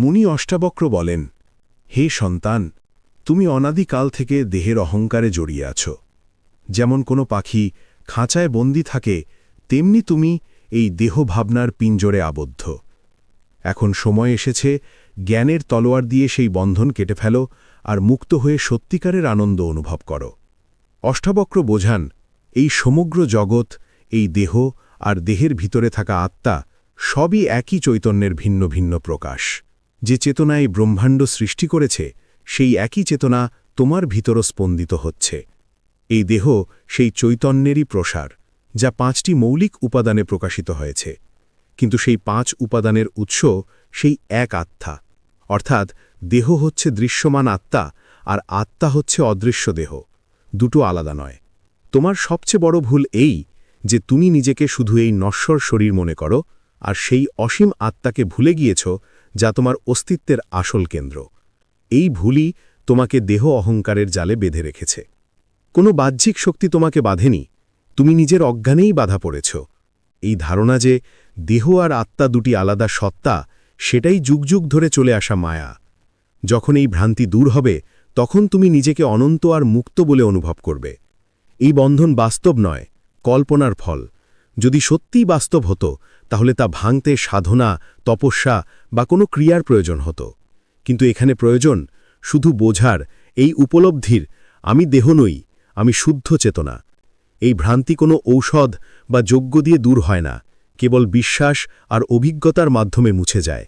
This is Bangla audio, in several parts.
মুনি অষ্টাবক্র বলেন, হে সন্তান, তুমি অনাদিকাল থেকে দেহের অহংকারে জড়িয়ে আছো। যেমন কোনো পাখি খাঁচায় বন্দি থাকে, তেমনি তুমি এই দেহভাবনার পিঞ্জরে আবদ্ধ। এখন সময় এসেছে, জ্ঞানের তলোয়ার দিয়ে সেই বন্ধন কেটে ফেলো আর মুক্ত হয়ে সত্যিকারের আনন্দ অনুভব করো। অষ্টাবক্র বোঝান, এই সমগ্র জগৎ, এই দেহ আর দেহের ভিতরে থাকা আত্মা সবই একই চৈতন্যের ভিন্ন ভিন্ন প্রকাশ। যে চেতনা এই ব্রহ্মাণ্ড সৃষ্টি করেছে, সেই একই চেতনা তোমার ভিতরও স্পন্দিত হচ্ছে। এই দেহ সেই চৈতন্যেরই প্রসার, যা পাঁচটি মৌলিক উপাদানে প্রকাশিত হয়েছে। কিন্তু সেই পাঁচ উপাদানের উৎস সেই এক আত্মা, অর্থাৎ দেহ হচ্ছে দৃশ্যমান আত্মা আর আত্মা হচ্ছে অদৃশ্য দেহ, দুটো আলাদা নয়। তোমার সবচেয়ে বড় ভুল এই যে তুমি নিজেকে শুধু এই নশ্বর শরীর মনে করো, আর সেই অসীম আত্মাকে ভুলে গিয়েছ যা তোমার অস্তিত্বের আসল কেন্দ্র। এই ভুলই তোমাকে দেহ অহংকারের জালে বেঁধে রেখেছে। কোনো বাহ্যিক শক্তি তোমাকে বাঁধেনি, তুমি নিজের অজ্ঞানেই বাধা পড়েছ। এই ধারণা যে দেহ আর আত্মা দুটি আলাদা সত্তা, সেটাই যুগ যুগ ধরে চলে আসা মায়া। যখন এই ভ্রান্তি দূর হবে, তখন তুমি নিজেকে অনন্ত আর মুক্ত বলে অনুভব করবে। এই বন্ধন বাস্তব নয়, কল্পনার ফল। যদি সত্যিই বাস্তব হতো, তাহলে তা ভাঙতে সাধনা, তপস্যা বা কোনো ক্রিয়ার প্রয়োজন হতো। কিন্তু এখানে প্রয়োজন শুধু বোঝার, এই উপলব্ধির, আমি দেহ নই, আমি শুদ্ধ চেতনা। এই ভ্রান্তি কোনো ঔষধ বা যোগ্য দিয়ে দূর হয় না, কেবল বিশ্বাস আর অভিজ্ঞতার মাধ্যমে মুছে যায়।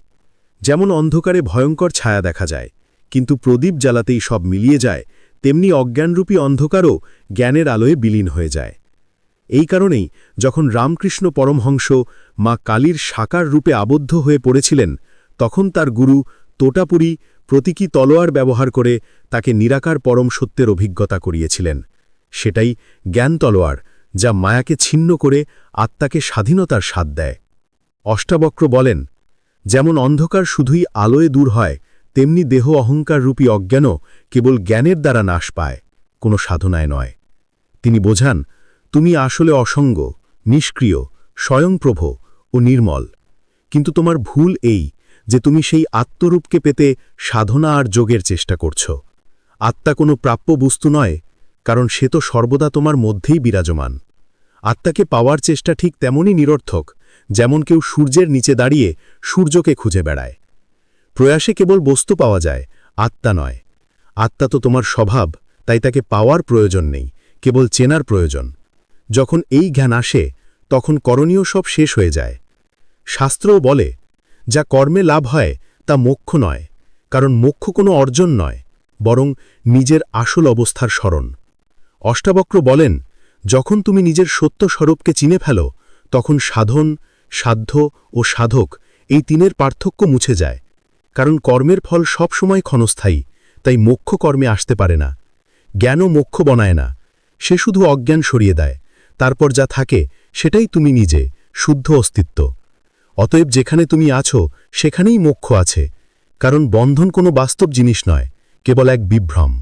যেমন অন্ধকারে ভয়ঙ্কর ছায়া দেখা যায়, কিন্তু প্রদীপ জ্বালাতেই সব মিলিয়ে যায়, তেমনি অজ্ঞানরূপী অন্ধকারও জ্ঞানের আলোয় বিলীন হয়ে যায়। এই কারণেই যখন রামকৃষ্ণ পরমহংস মা কালীর সাকার রূপে আবদ্ধ হয়ে পড়েছিলেন, তখন তার গুরু তোটাপুরি প্রতীকী তলোয়ার ব্যবহার করে তাকে নিরাকার পরম সত্যের অভিজ্ঞতা করিয়েছিলেন। সেটাই জ্ঞান তলোয়ার, যা মায়াকে ছিন্ন করে আত্মাকে স্বাধীনতার স্বাদ দেয়। অষ্টাবক্র বলেন, যেমন অন্ধকার শুধুই আলোয় দূর হয়, তেমনি দেহ অহংকার রূপী অজ্ঞানও কেবল জ্ঞানের দ্বারা নাশ পায়, কোনো সাধনায় নয়। তিনি বোঝান তুমি আসলে অসঙ্গ, নিষ্ক্রিয়, স্বয়ংপ্রভ ও নির্মল। কিন্তু তোমার ভুল এই যে তুমি সেই আত্মরূপকে পেতে সাধনা আর যোগের চেষ্টা করছ। আত্মা কোনো প্রাপ্য বস্তু নয়, কারণ সে তো সর্বদা তোমার মধ্যেই বিরাজমান। আত্মাকে পাওয়ার চেষ্টা ঠিক তেমনই নিরর্থক, যেমন কেউ সূর্যের নিচে দাঁড়িয়ে সূর্যকে খুঁজে বেড়ায়। প্রয়াসে কেবল বস্তু পাওয়া যায়, আত্মা নয়। আত্মা তো তোমার স্বভাব, তাই তাকে পাওয়ার প্রয়োজন নেই, কেবল চেনার প্রয়োজন। যখন এই জ্ঞান আসে, তখন করণীয় সব শেষ হয়ে যায়। শাস্ত্রও বলে, যা কর্মে লাভ হয়, তা মোক্ষ নয়, কারণ মোক্ষ কোনো অর্জন নয়, বরং নিজের আসল অবস্থার স্মরণ। অষ্টাবক্র বলেন, যখন তুমি নিজের সত্য স্বরূপকে চিনে ফেলো, তখন সাধন, সাধ্য ও সাধক এই তিনের পার্থক্য মুছে যায়, কারণ কর্মের ফল সব সময় ক্ষণস্থায়ী, তাই মোক্ষ কর্মে আসতে পারে না। জ্ঞানও মোক্ষ বনায় না, সে শুধু অজ্ঞান সরিয়ে দেয়। তারপর যা থাকে, সেটাই তুমি নিজে, শুদ্ধ অস্তিত্ব। অতএব যেখানে তুমি আছো, সেখানেই মোক্ষ আছে। কারণ বন্ধন কোনো বাস্তব জিনিস নয়, কেবল এক বিভ্রম।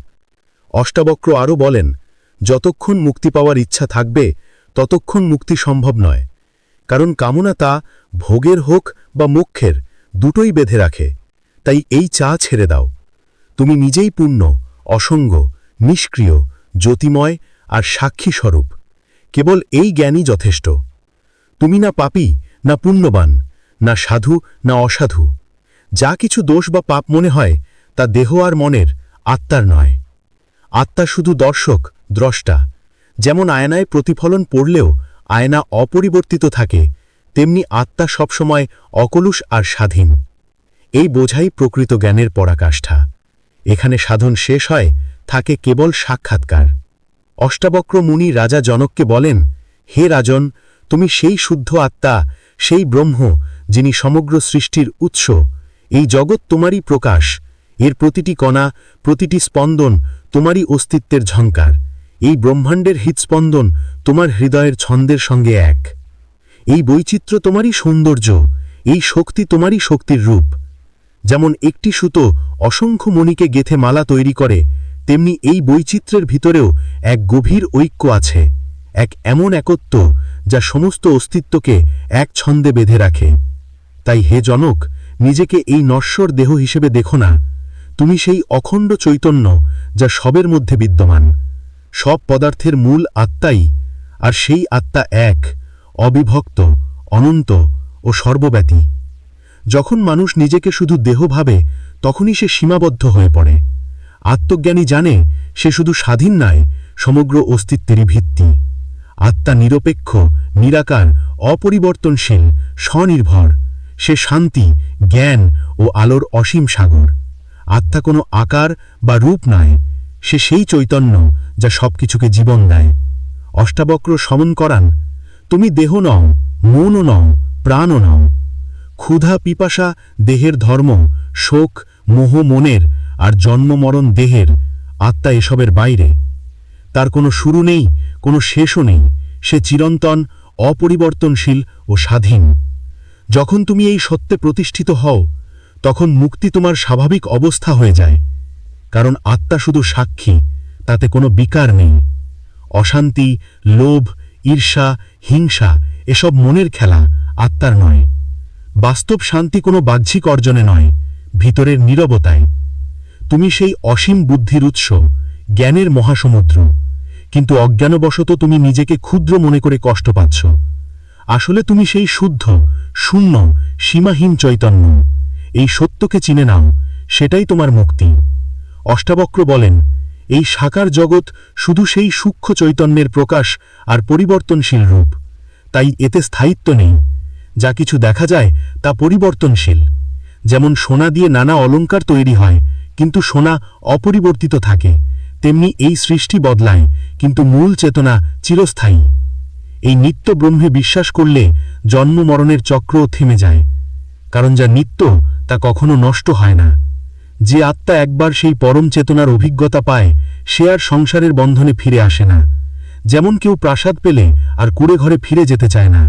অষ্টাবক্র আরও বলেন, যতক্ষণ মুক্তি পাওয়ার ইচ্ছা থাকবে, ততক্ষণ মুক্তি সম্ভব নয়। কারণ কামনা তা ভোগের হোক বা মুখ্যের, দুটোই বেঁধে রাখে। তাই এই চা ছেড়ে দাও। তুমি নিজেই পূর্ণ, অসঙ্গ, নিষ্ক্রিয়, জ্যোতিময় আর সাক্ষী স্বরূপ কেবল এই জ্ঞানই যথেষ্ট। তুমি না পাপী, না পুণ্যবান, না সাধু, না অসাধু। যা কিছু দোষ বা পাপ মনে হয়, তা দেহ আর মনের, আত্মার নয়। আত্মা শুধু দর্শক, দ্রষ্টা। যেমন আয়নায় প্রতিফলন পড়লেও আয়না অপরিবর্তিত থাকে, তেমনি আত্মা সবসময় অকলুষ আর স্বাধীন। এই বোঝাই প্রকৃত জ্ঞানের পরাকাষ্ঠা। এখানে সাধন শেষ হয়, থাকে কেবল সাক্ষাৎকার। অষ্টাবক্র মুনি রাজা জনককে বলেন, হে রাজন, তুমি সেই শুদ্ধ আত্মা, সেই ব্রহ্ম, যিনি সমগ্র সৃষ্টির উৎস। এই জগৎ তোমারই প্রকাশ। এর প্রতিটি কণা, প্রতিটি স্পন্দন তোমারই অস্তিত্বের ঝঙ্কার এই ব্রহ্মাণ্ডের হৃৎস্পন্দন তোমার হৃদয়ের ছন্দের সঙ্গে এক। এই বৈচিত্র্য তোমারই সৌন্দর্য। এই শক্তি তোমারই শক্তির রূপ। যেমন একটি সুতো অসংখ্য মণিকে গেথে মালা তৈরি করে তেমনি এই বৈচিত্র্যের ভিতরেও এক গভীর ঐক্য আছে, এক এমন একত্ব যা সমস্ত অস্তিত্বকে এক ছন্দে বেঁধে রাখে। তাই হে জনক, নিজেকে এই নশ্বর দেহ হিসেবে দেখো না। তুমি সেই অখণ্ড চৈতন্য যা সবের মধ্যে বিদ্যমান। সব পদার্থের মূল আত্মাই, আর সেই আত্মা এক, অবিভক্ত, অনন্ত ও সর্বব্যাপী। যখন মানুষ নিজেকে শুধু দেহ ভাবে, তখনই সে সীমাবদ্ধ হয়ে পড়ে। আত্মজ্ঞানী জানে সে শুধু স্বাধীন নয়, সমগ্র অস্তিত্বেরই ভিত্তি। আত্মা নিরপেক্ষ, নিরাকার, অপরিবর্তনশীল, স্বনির্ভর। সে শান্তি, জ্ঞান ও আলোর অসীম সাগর। আত্মা কোনো আকার বা রূপ নয়, সে সেই চৈতন্য যা সবকিছুকে জীবন দেয়। অষ্টাবক্র সমন করান, তুমি দেহ নও, মনও নও, প্রাণও নও। ক্ষুধা, পিপাসা, দেহের ধর্ম, শোক, মোহ, মনের আর জন্মমরণ দেহের আত্মা এসবের বাইরে। তার কোনো শুরু নেই, কোনো শেষও নেই। সে চিরন্তন, অপরিবর্তনশীল ও স্বাধীন। যখন তুমি এই সত্যে প্রতিষ্ঠিত হও, তখন মুক্তি তোমার স্বাভাবিক অবস্থা হয়ে যায়। কারণ আত্মা শুধু সাক্ষী, তাতে কোনো বিকার নেই। অশান্তি, লোভ, ঈর্ষা, হিংসা, এসব মনের খেলা আত্মার নয়। বাস্তব শান্তি কোনো বাহ্যিক অর্জনে নয়, ভিতরের নীরবতায়। তুমি সেই অসীম বুদ্ধির উৎস, জ্ঞানের মহাসমুদ্র। কিন্তু অজ্ঞানবশত তুমি নিজেকে ক্ষুদ্র মনে করে কষ্ট পাচ্ছ। আসলে তুমি সেই শুদ্ধ, শূন্য, সীমাহীন চৈতন্য। এই সত্যকে চিনে নাও, সেটাই তোমার মুক্তি। অষ্টাবক্র বলেন, এই সাকার জগৎ শুধু সেই সূক্ষ্ম চৈতন্যের প্রকাশ আর পরিবর্তনশীল রূপ। তাই এতে স্থায়িত্ব নেই। যা কিছু দেখা যায় তা পরিবর্তনশীল। যেমন সোনা দিয়ে নানা অলংকার তৈরি হয় কিন্তু সোনা অপরিবর্তিত থাকে। তেমনি এই সৃষ্টি বদলায়, কিন্তু মূল চেতনা চিরস্থায়ী। এই নিত্য ব্রহ্মে বিশ্বাস করলে জন্ম মরণের চক্রও থেমে যায়, কারণ যা নিত্য, তা কখনো নষ্ট হয় না। যে আত্মা একবার সেই পরম চেতনার অভিজ্ঞতা পায়, সে আর সংসারের বন্ধনে ফিরে আসে না। যেমন কেউ প্রাসাদ পেলে আর কুড়ে ঘরে ফিরে যেতে চায় না।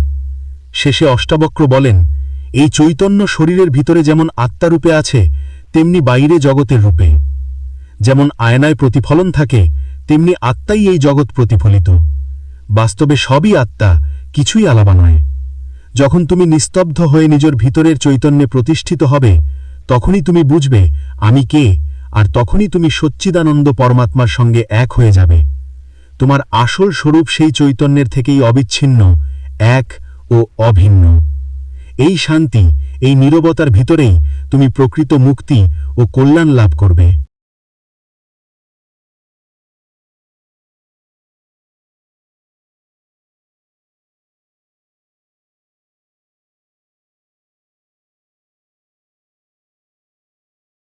শেষে অষ্টাবক্র বলেন, এই চৈতন্য শরীরের ভিতরে যেমন আত্মারূপে আছে তেমনি বাইরে জগতের রূপে। যেমন আয়নায় প্রতিফলন থাকে, তেমনি আত্মাই এই জগৎ প্রতিফলিত। বাস্তবে সবই আত্মা, কিছুই আলাবা নয়। যখন তুমি নিস্তব্ধ হয়ে নিজের ভিতরের চৈতন্যে প্রতিষ্ঠিত হবে, তখনই তুমি বুঝবে, আমি কে, আর তখনই তুমি সচ্চিদানন্দ পরমাত্মার সঙ্গে এক হয়ে যাবে। তোমার আসল স্বরূপ সেই চৈতন্যের থেকেই অবিচ্ছিন্ন, এক ও অভিন্ন। এই শান্তি, এই নীরবতার ভিতরেই তুমি প্রকৃত মুক্তি ও কল্যাণ লাভ করবে।